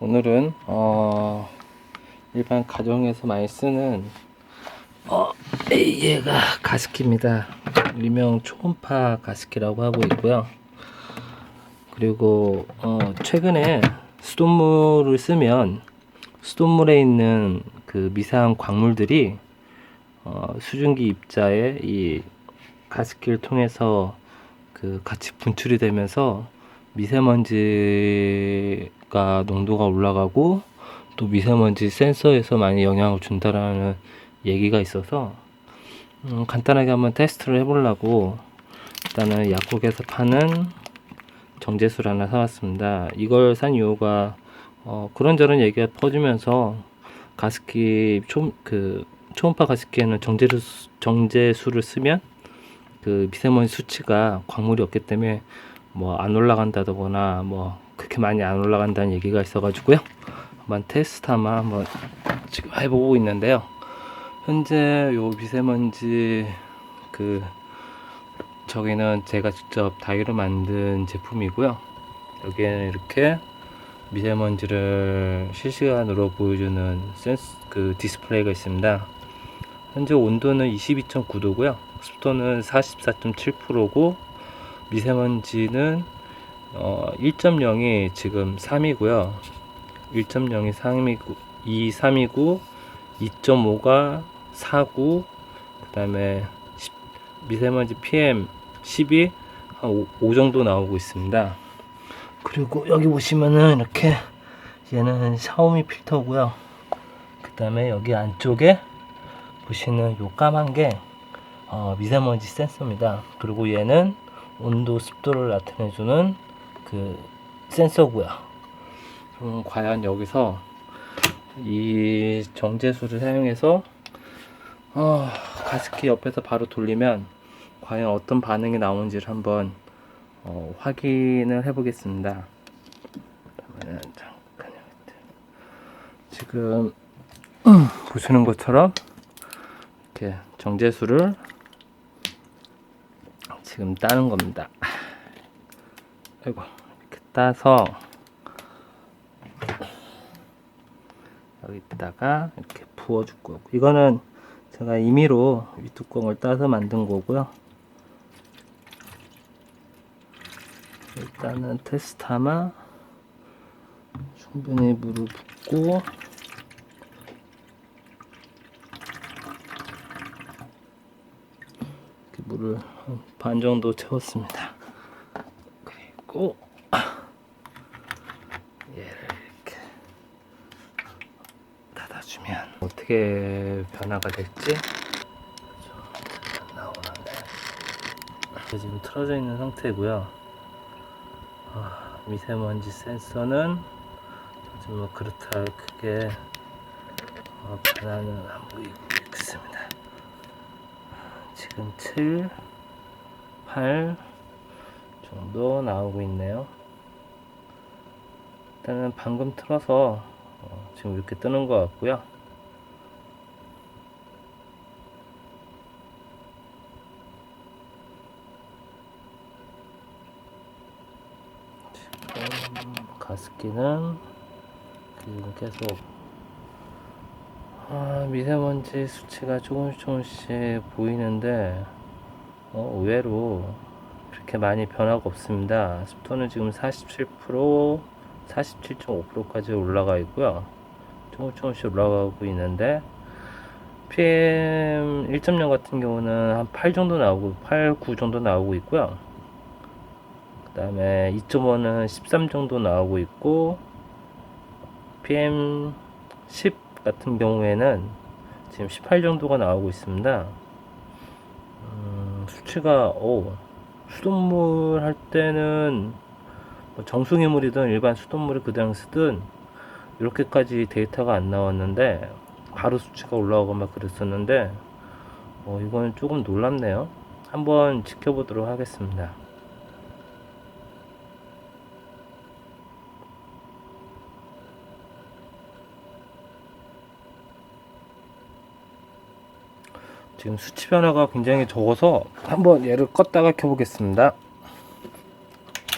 오늘은 어, 일반 가정에서 많이 쓰는 어, 얘가 가습기입니다. 일명 초음파 가습기라고 하고 있고요. 그리고 어, 최근에 수돗물을 쓰면 수돗물에 있는 그 미세한 광물들이 어, 수증기 입자에 이 가습기를 통해서 그 같이 분출이 되면서 미세먼지가 농도가 올라가고 또 미세먼지 센서에서 많이 영향을 준다라는 얘기가 있어서 음, 간단하게 한번 테스트를 해보려고 일단은 약국에서 파는 정제수를 하나 사왔습니다. 이걸 산 이유가 어, 그런저런 얘기가 퍼지면서 가습기 초, 그 초음파 가습기에는 정제수, 정제수를 쓰면 그 미세먼지 수치가 광물이 없기 때문에 뭐 안 올라간다거나 뭐 그렇게 많이 안 올라간다는 얘기가 있어가지고요. 한번 테스트 한번 한번 지금 해보고 있는데요. 현재 요 미세먼지 그 저기는 제가 직접 다이로 만든 제품이고요. 여기에는 이렇게 미세먼지를 실시간으로 보여주는 센스 그 디스플레이가 있습니다. 현재 온도는 22.9도고요. 습도는 44.7%고 미세먼지는 어 1.0이 지금 3이고요. 1.0이 3이고 2, 3이고 2.5가 4고 그다음에 10 미세먼지 PM 10이 한 5, 5 정도 나오고 있습니다. 그리고 여기 보시면은 이렇게 얘는 샤오미 필터고요. 그다음에 여기 안쪽에 보시는 요 까만 게 어, 미세먼지 센서입니다. 그리고 얘는 온도 습도를 나타내주는 그 센서고요. 그럼 과연 여기서 이 정제수를 사용해서 어, 가습기 옆에서 바로 돌리면 과연 어떤 반응이 나오는지를 한번 어, 확인을 해보겠습니다. 지금 음, 보시는 것처럼 이렇게 정제수를 지금 따는 겁니다. 아이고 이렇게 따서 여기다가 이렇게 부어줄 거고 이거는 제가 임의로 윗뚜껑을 따서 만든 거고요. 일단은 테스타마 충분히 물을 붓고 이렇게 물을 한반 정도 채웠습니다. 그리고 얘를 이렇게 닫아주면 어떻게 변화가 될지 안 나오는데 지금 틀어져 있는 상태고요. 아, 미세먼지 센서는 뭐 그렇다 크게 어, 변화는 안 보이고 있습니다. 지금 7, 8 정도 나오고 있네요. 일단은 방금 틀어서 어, 지금 이렇게 뜨는 것 같고요. 지금 가습기는 계속 아, 미세먼지 수치가 조금씩 조금씩 보이는데 어, 의외로 그렇게 많이 변화가 없습니다. 습도는 지금 47%, 47.5%까지 올라가 있고요. 조금 조금씩 올라가고 있는데 PM 1.0 같은 경우는 한 8 정도 나오고 8, 9 정도 나오고 있고요. 그 다음에 2.5는 13 정도 나오고 있고 PM 10 같은 경우에는 지금 18 정도가 나오고 있습니다. 음, 수치가 오, 수돗물 할 때는 뭐 정수기물이든 일반 수돗물을 그냥 쓰든 이렇게까지 데이터가 안 나왔는데 바로 수치가 올라오고 막 그랬었는데 어, 이거는 조금 놀랍네요. 한번 지켜보도록 하겠습니다. 지금 수치 변화가 굉장히 적어서 한번 얘를 껐다가 켜보겠습니다.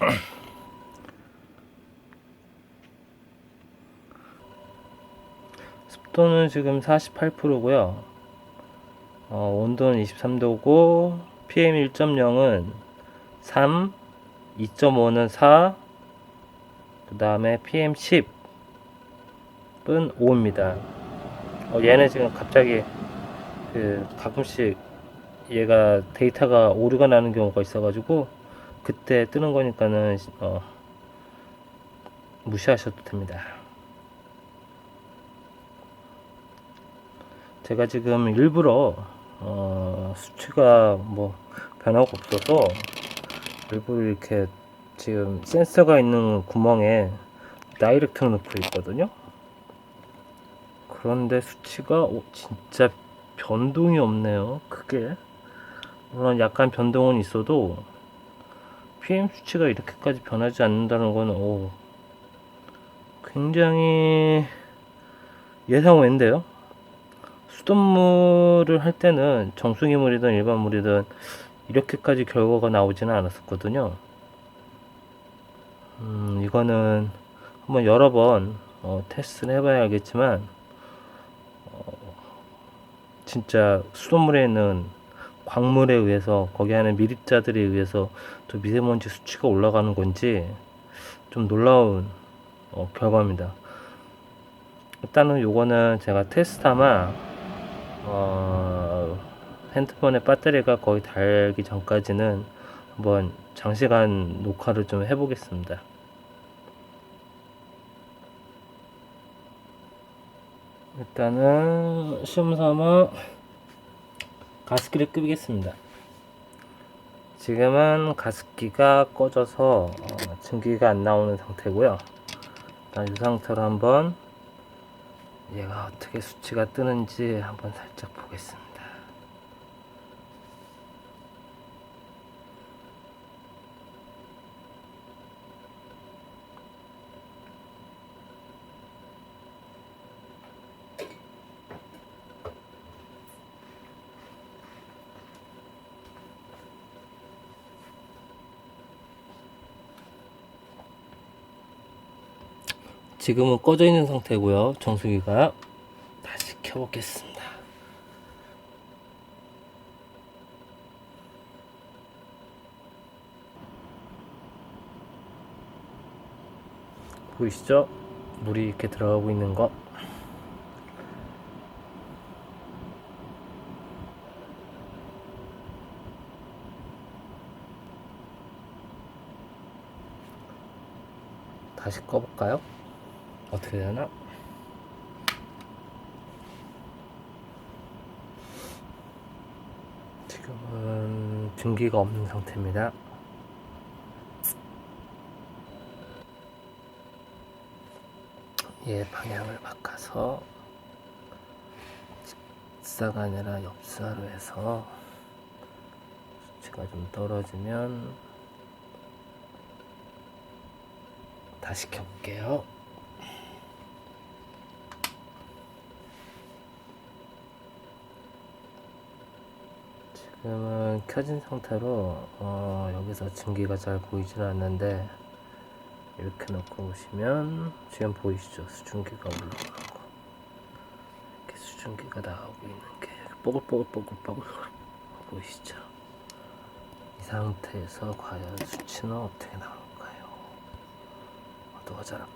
습도는 지금 48%고요. 어, 온도는 23도고 PM 1.0은 3, 2.5는 4, 그 다음에 PM 10은 5입니다. 어, 얘는 지금 갑자기 그 가끔씩 얘가 데이터가 오류가 나는 경우가 있어가지고 그때 뜨는 거니까는 어, 무시하셔도 됩니다. 제가 지금 일부러 어, 수치가 뭐 변화가 없어서 일부러 이렇게 지금 센서가 있는 구멍에 다이렉트를 넣고 있거든요. 그런데 수치가 오, 진짜 변동이 없네요. 크게. 물론 약간 변동은 있어도 PM 수치가 이렇게까지 변하지 않는다는 건 오, 굉장히 예상 외인데요. 수돗물을 할 때는 정수기 물이든 일반 물이든 이렇게까지 결과가 나오지는 않았었거든요. 음, 이거는 한번 여러 번 어, 테스트를 해봐야 알겠지만 어, 진짜 수돗물에 있는 광물에 의해서 거기 안에 미립자들에 의해서 또 미세먼지 수치가 올라가는 건지 좀 놀라운 어, 결과입니다. 일단은 요거는 제가 테스트하마 어, 핸드폰의 배터리가 거의 달기 전까지는 한번 장시간 녹화를 좀 해보겠습니다. 일단은 시험 삼아 가습기를 끄겠습니다. 지금은 가습기가 꺼져서 어, 증기가 안 나오는 상태고요. 일단 이 상태로 한번 얘가 어떻게 수치가 뜨는지 한번 살짝 보겠습니다. 지금은 꺼져 있는 상태고요. 정수기가 다시 켜보겠습니다. 보이시죠? 물이 이렇게 들어가고 있는 거. 다시 꺼볼까요? 어떻게 되나? 지금은 증기가 없는 상태입니다. 얘 방향을 바꿔서 직사가 아니라 옆사로 해서 수치가 좀 떨어지면 다시 켜볼게요. 지금은 켜진 상태로 어, 여기서 증기가 잘 보이지는 않는데 이렇게 놓고 보시면 지금 보이시죠? 수증기가 올라가고 이렇게 수증기가 나오고 있는 게 뽀글뽀글뽀글뽀글 보이시죠? 이 상태에서 과연 수치는 어떻게 나올까요? 어두워져라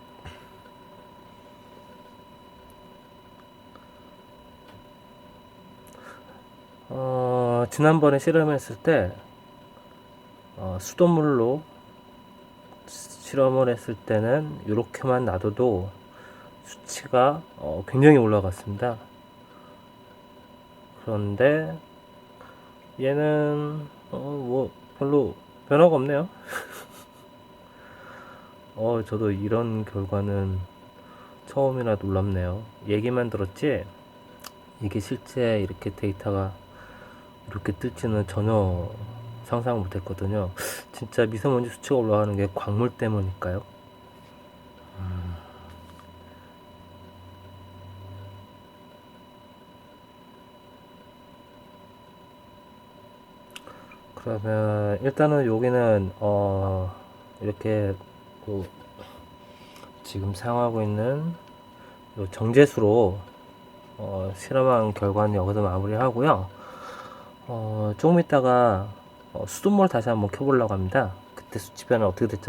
어, 지난번에 실험했을 때 어, 수돗물로 실험을 했을 때는 이렇게만 놔둬도 수치가 어, 굉장히 올라갔습니다. 그런데 얘는 어, 뭐 별로 변화가 없네요. 어, 저도 이런 결과는 처음이라 놀랍네요. 얘기만 들었지 이게 실제 이렇게 데이터가 이렇게 뜰지는 전혀 상상 못했거든요. 진짜 미세먼지 수치가 올라가는 게 광물 때문일까요? 음. 그러면 일단은 여기는 어 이렇게 그 지금 사용하고 있는 요 정제수로 어, 실험한 결과는 여기서 마무리하고요. 어, 조금 있다가 어, 수돗물 다시 한번 켜보려고 합니다. 그때 수치변은 어떻게 됐지